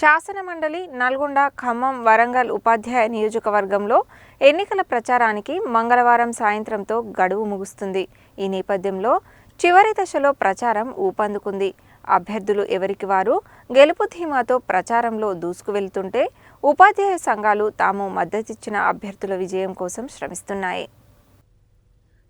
శాసనమండలి నల్గొండ ఖమ్మం వరంగల్ ఉపాధ్యాయ నియోజకవర్గంలో ఎన్నికల ప్రచారానికి మంగళవారం సాయంత్రంతో గడువు ముగుస్తుంది. ఈ నేపథ్యంలో చివరి దశలో ప్రచారం ఊపందుకుంది. అభ్యర్థులు ఎవరికి వారు? గెలుపు ధీమాతో ప్రచారంలో దూసుకువెళ్తుంటే ఉపాధ్యాయ సంఘాలు తాము మద్దతిచ్చిన అభ్యర్థుల విజయం కోసం శ్రమిస్తున్నాయి.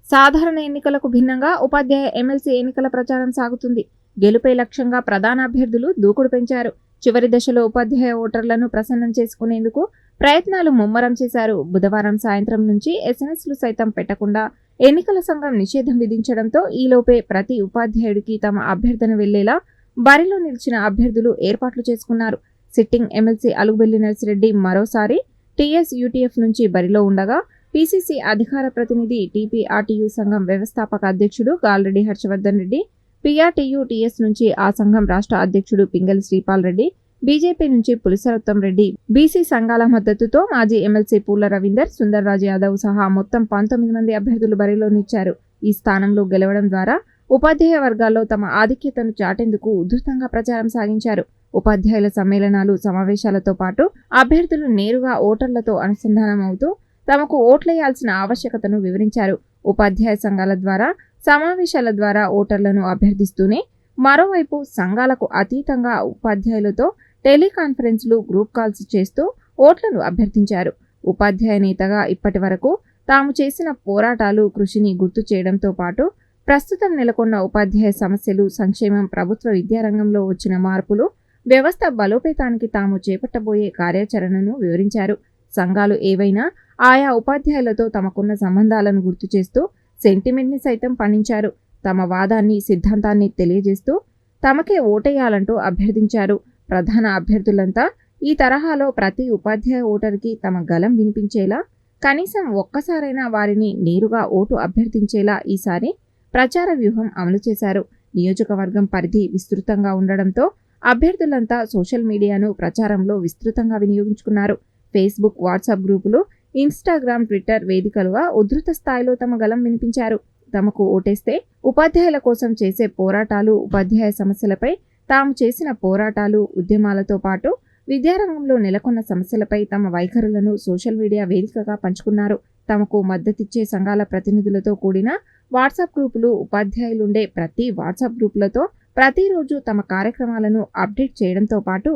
సాధారణ ఎన్నికలకు భిన్నంగా ఉపాధ్యాయ ఎమ్మెల్సీ ఎన్నికల ప్రచారం సాగుతుంది. గెలుపే లక్ష్యంగా ప్రధాన అభ్యర్థులు దూకుడు పెంచారు. చివరి దశలో ఉపాధ్యాయ ఓటర్లను ప్రసన్నం చేసుకునేందుకు ప్రయత్నాలు ముమ్మరం చేశారు. బుధవారం సాయంత్రం నుంచి ఎస్ఎంఎస్లు సైతం పెట్టకుండా ఎన్నికల సంఘం నిషేధం విధించడంతో ఈలోపే ప్రతి ఉపాధ్యాయుడికి తమ అభ్యర్థన వెళ్ళేలా బరిలో నిలిచిన అభ్యర్థులు ఏర్పాట్లు చేసుకున్నారు. సిట్టింగ్ ఎమ్మెల్సీ అలుగుబెల్లి నర్సిరెడ్డి మరోసారి టీఎస్ యూటీఎఫ్ నుంచి బరిలో ఉండగా పీసీసీ అధికార ప్రతినిధి టీపీఆర్టీయూ సంఘం వ్యవస్థాపక అధ్యక్షుడు గాల్రెడ్డి హర్షవర్ధన్ రెడ్డి పీఆర్టీయూటీఎస్ నుంచి ఆ సంఘం రాష్ట్ర అధ్యక్షుడు పింగళి శ్రీపాల్ రెడ్డి బీజేపీ నుంచి పులిసరత్తం రెడ్డి బీసీ సంఘాల మద్దతుతో మాజీ ఎమ్మెల్సీ పూల రవీందర్ సుందర్రాజ్ యాదవ్ సహా మొత్తం పంతొమ్మిది మంది అభ్యర్థులు బరిలోనిచ్చారు. ఈ స్థానంలో గెలవడం ద్వారా ఉపాధ్యాయ వర్గాల్లో తమ ఆధిక్యతను చాటేందుకు ఉధృతంగా ప్రచారం సాగించారు. ఉపాధ్యాయుల సమ్మేళనాలు సమావేశాలతో పాటు అభ్యర్థులు నేరుగా ఓటర్లతో అనుసంధానం అవుతూ తమకు ఓట్లేయాల్సిన ఆవశ్యకతను వివరించారు. ఉపాధ్యాయ సంఘాల ద్వారా సమావేశాల ద్వారా ఓటర్లను అభ్యర్థిస్తూనే మరోవైపు సంఘాలకు అతీతంగా ఉపాధ్యాయులతో టెలికాన్ఫరెన్స్లు గ్రూప్ కాల్స్ చేస్తూ ఓట్లను అభ్యర్థించారు. ఉపాధ్యాయ నేతగా ఇప్పటి వరకు తాము చేసిన పోరాటాలు కృషిని గుర్తు చేయడంతో పాటు ప్రస్తుతం నెలకొన్న ఉపాధ్యాయ సమస్యలు సంక్షేమం ప్రభుత్వ విద్యారంగంలో వచ్చిన మార్పులు వ్యవస్థ బలోపేతానికి తాము చేపట్టబోయే కార్యాచరణను వివరించారు. సంఘాలు ఏవైనా ఆయా ఉపాధ్యాయులతో తమకున్న సంబంధాలను గుర్తు చేస్తూ సెంటిమెంట్ని సైతం పండించారు తమ వాదాన్ని సిద్ధాంతాన్ని తెలియజేస్తూ తమకే ఓటేయాలంటూ అభ్యర్థించారు. ప్రధాన అభ్యర్థులంతా ఈ తరహాలో ప్రతి ఉపాధ్యాయ ఓటర్కి తమ గలం వినిపించేలా కనీసం ఒక్కసారైనా వారిని నేరుగా ఓటు అభ్యర్థించేలా ఈసారి ప్రచార వ్యూహం అమలు చేశారు. నియోజకవర్గం పరిధి విస్తృతంగా ఉండడంతో అభ్యర్థులంతా సోషల్ మీడియాను ప్రచారంలో విస్తృతంగా వినియోగించుకున్నారు. ఫేస్బుక్ వాట్సాప్ గ్రూపులు ఇన్స్టాగ్రామ్ ట్విట్టర్ వేదికలుగా ఉధృత స్థాయిలో తమ గలం వినిపించారు. తమకు ఓటేస్తే ఉపాధ్యాయుల కోసం చేసే పోరాటాలు ఉపాధ్యాయ సమస్యలపై తాము చేసిన పోరాటాలు ఉద్యమాలతో పాటు విద్యారంగంలో నెలకొన్న సమస్యలపై తమ వైఖరులను సోషల్ మీడియా వేదికగా పంచుకున్నారు. తమకు మద్దతిచ్చే సంఘాల ప్రతినిధులతో కూడిన వాట్సాప్ గ్రూపులు ఉపాధ్యాయులుండే ప్రతి వాట్సాప్ గ్రూపులతో ప్రతిరోజు తమ కార్యక్రమాలను అప్డేట్ చేయడంతో పాటు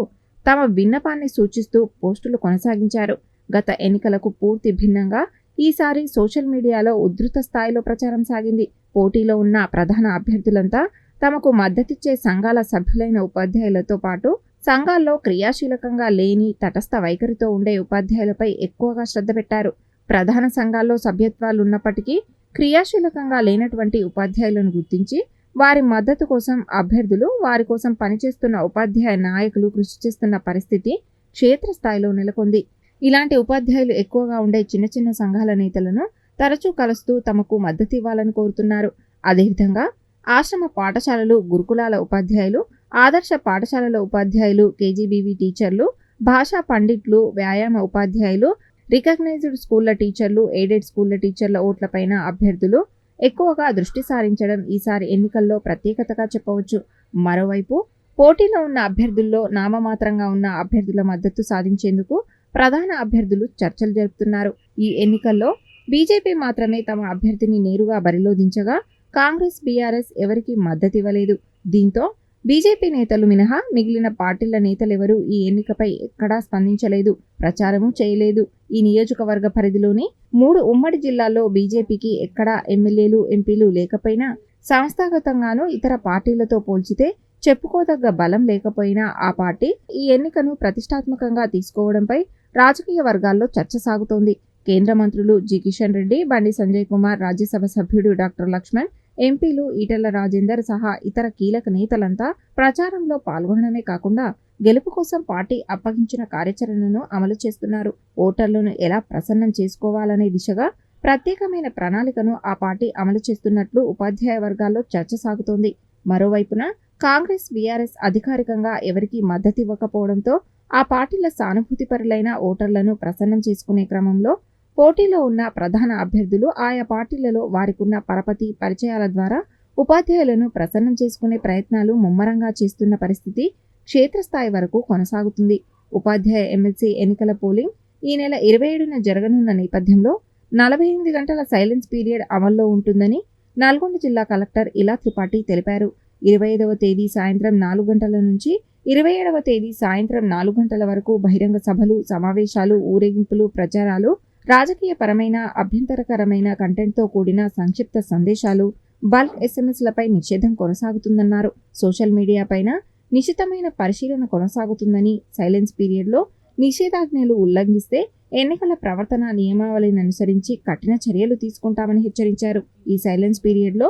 తమ విన్నపాన్ని సూచిస్తూ పోస్టులు కొనసాగించారు. గత ఎన్నికలకు పూర్తి భిన్నంగా ఈసారి సోషల్ మీడియాలో ఉధృత స్థాయిలో ప్రచారం సాగింది. పోటీలో ఉన్న ప్రధాన అభ్యర్థులంతా తమకు మద్దతిచ్చే సంఘాల సభ్యులైన ఉపాధ్యాయులతో పాటు సంఘాల్లో క్రియాశీలకంగా లేని తటస్థ వైఖరితో ఉండే ఉపాధ్యాయులపై ఎక్కువగా శ్రద్ధ పెట్టారు. ప్రధాన సంఘాల్లో సభ్యత్వాలున్నప్పటికీ క్రియాశీలకంగా లేనటువంటి ఉపాధ్యాయులను గుర్తించి వారి మద్దతు కోసం అభ్యర్థులు వారి కోసం పనిచేస్తున్న ఉపాధ్యాయ నాయకులు కృషి చేస్తున్న పరిస్థితి క్షేత్రస్థాయిలో నెలకొంది. ఇలాంటి ఉపాధ్యాయులు ఎక్కువగా ఉండే చిన్న చిన్న సంఘాల నేతలను తరచూ కలుస్తూ తమకు మద్దతు ఇవ్వాలని కోరుతున్నారు. అదేవిధంగా ఆశ్రమ పాఠశాలలు గురుకులాల ఉపాధ్యాయులు ఆదర్శ పాఠశాలల ఉపాధ్యాయులు కేజీబీవీ టీచర్లు భాషా పండిట్లు వ్యాయామ ఉపాధ్యాయులు రికగ్నైజ్డ్ స్కూళ్ళ టీచర్లు ఎయిడెడ్ స్కూళ్ళ టీచర్ల ఓట్లపైన అభ్యర్థులు ఎక్కువగా దృష్టి సారించడం ఈసారి ఎన్నికల్లో ప్రత్యేకతగా చెప్పవచ్చు. మరోవైపు పోటీలో ఉన్న అభ్యర్థుల్లో నామమాత్రంగా ఉన్న అభ్యర్థుల మద్దతు సాధించేందుకు ప్రధాన అభ్యర్థులు చర్చలు జరుపుతున్నారు. ఈ ఎన్నికల్లో బీజేపీ మాత్రమే తమ అభ్యర్థిని నేరుగా బరిలో దించగా కాంగ్రెస్ బీఆర్ఎస్ ఎవరికీ మద్దతు ఇవ్వలేదు దీంతో బీజేపీ నేతలు మినహా మిగిలిన పార్టీల నేతలెవరూ ఈ ఎన్నికపై ఎక్కడా స్పందించలేదు ప్రచారము చేయలేదు. ఈ నియోజకవర్గ పరిధిలోని మూడు ఉమ్మడి జిల్లాల్లో బీజేపీకి ఎక్కడా ఎమ్మెల్యేలు ఎంపీలు లేకపోయినా సంస్థాగతంగానూ ఇతర పార్టీలతో పోల్చితే చెప్పుకోదగ్గ బలం లేకపోయినా ఆ పార్టీ ఈ ఎన్నికను ప్రతిష్టాత్మకంగా తీసుకోవడంపై రాజకీయ వర్గాల్లో చర్చ సాగుతోంది. కేంద్ర మంత్రులు జి. కిషన్ రెడ్డి బండి సంజయ్ కుమార్ రాజ్యసభ సభ్యుడు డాక్టర్ లక్ష్మణ్ ఎంపీలు ఈటెల రాజేందర్ సహా ఇతర కీలక నేతలంతా ప్రచారంలో పాల్గొనడమే కాకుండా గెలుపు కోసం పార్టీ అప్పగించిన కార్యాచరణను అమలు చేస్తున్నారు. ఓటర్లను ఎలా ప్రసన్నం చేసుకోవాలనే దిశగా ప్రత్యేకమైన ప్రణాళికను ఆ పార్టీ అమలు చేస్తున్నట్లు ఉపాధ్యాయ వర్గాల్లో చర్చ సాగుతోంది. మరోవైపున కాంగ్రెస్ బీఆర్ఎస్ అధికారికంగా ఎవరికీ మద్దతివ్వకపోవడంతో ఆ పార్టీల సానుభూతిపరులైన ఓటర్లను ప్రసన్నం చేసుకునే క్రమంలో పోటీలో ఉన్న ప్రధాన అభ్యర్థులు ఆయా పార్టీలలో వారికున్న పరపతి పరిచయాల ద్వారా ఉపాధ్యాయులను ప్రసన్నం చేసుకునే ప్రయత్నాలు ముమ్మరంగా చేస్తున్న పరిస్థితి క్షేత్రస్థాయి వరకు కొనసాగుతుంది. ఉపాధ్యాయ ఎమ్మెల్సీ ఎన్నికల పోలింగ్ ఈ నెల ఇరవై ఏడున జరగనున్న నేపథ్యంలో నలభై ఎనిమిది గంటల సైలెన్స్ పీరియడ్ అమల్లో ఉంటుందని నల్గొండ జిల్లా కలెక్టర్ ఇలా త్రిపాఠి తెలిపారు. ఇరవై ఐదవ తేదీ సాయంత్రం నాలుగు గంటల నుంచి ఇరవై ఏడవ తేదీ సాయంత్రం నాలుగు గంటల వరకు బహిరంగ సభలు సమావేశాలు ఊరేగింపులు ప్రచారాలు రాజకీయ పరమైన అభ్యంతరకరమైన కంటెంట్తో కూడిన సంక్షిప్త సందేశాలు బల్క్ ఎస్ఎంఎస్లపై నిషేధం కొనసాగుతుందన్నారు. సోషల్ మీడియా పైన నిశితమైన పరిశీలన కొనసాగుతుందని సైలెన్స్ పీరియడ్లో నిషేధాజ్ఞలు ఉల్లంఘిస్తే ఎన్నికల ప్రవర్తన నియమావళిని అనుసరించి కఠిన చర్యలు తీసుకుంటామని హెచ్చరించారు. ఈ సైలెన్స్ పీరియడ్లో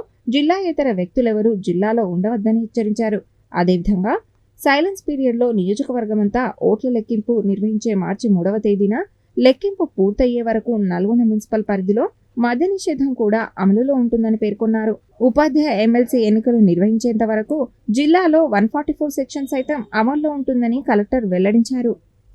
ఇతర వ్యక్తులెవరూ జిల్లాలో ఉండవద్దని హెచ్చరించారు. అదేవిధంగా సైలెన్స్ పీరియడ్లో నియోజకవర్గమంతా ఓట్ల లెక్కింపు నిర్వహించే మార్చి మూడవ తేదీన లెక్కింపు పూర్తయ్యే వరకు నల్గొండ మున్సిపల్ పరిధిలో మద్య నిషేధం కూడా అమలులో ఉంటుందని పేర్కొన్నారు. ఉపాధ్యాయ ఎమ్మెల్సీ ఎన్నికలు నిర్వహించేంత వరకు జిల్లాలో వన్ ఫార్టీ ఫోర్ సెక్షన్ సైతం అమల్లో ఉంటుందని కలెక్టర్ వెల్లడించారు.